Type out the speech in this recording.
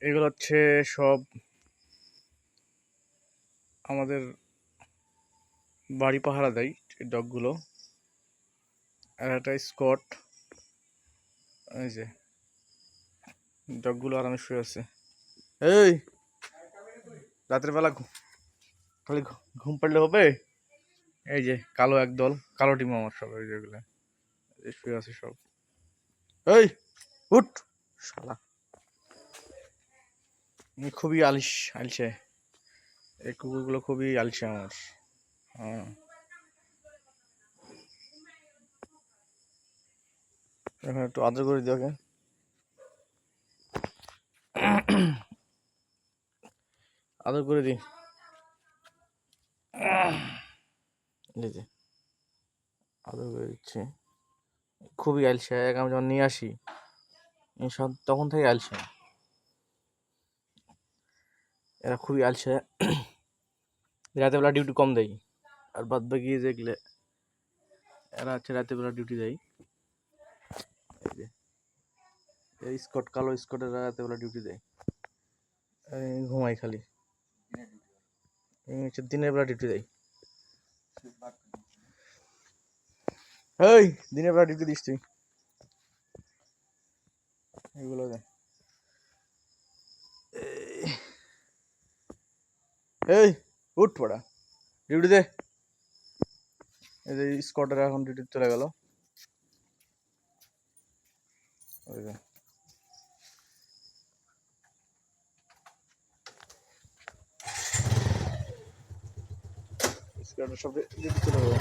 এগুলো হচ্ছে সব আমাদের বাড়ি পাহারা দেয় ডগগুলো। আর একটা স্কট। এই যে, ডগগুলো আরামে শুয়ে আছে। এই, রাতের বেলা খালি ঘুম পাড়লে হবে? এই যে, কালো একদল, কালো টিম আমার সব, এই যেগুলো শুয়ে আছে সব। এই, উঠ! শালা। খুবই আলিশ আলসে। এই কুকুরগুলো খুবই আলসে আমার। হ্যাঁ। এখন একটু আদর করে দিও ওকে। আদর করে দি এই যে, আদর করে দিচ্ছি। খুবই আলসে, এক আমি যখন নিয়ে আসি তখন থেকে আলসে। এরা খুবই আলসে। রাতের বেলা ডিউটি কম দেয়। আর বাদ বাকি যেগুলো এরা হচ্ছে রাতের বেলা ডিউটি দেয়। এই এই স্কট, কালো স্কটের রাতের বেলা ডিউটি দেয়। ঘুমাই খালি। হচ্ছে দিনের বেলা ডিউটি দেয়। এই, দিনের বেলা ডিউটি দিস তুই। এগুলো দে। এই, উঠ পড়া। ডিউটি দে। এই যে স্কটার এখন ডিউটি চলে গেল। স্কটের সব ডিউটি চলে গেল।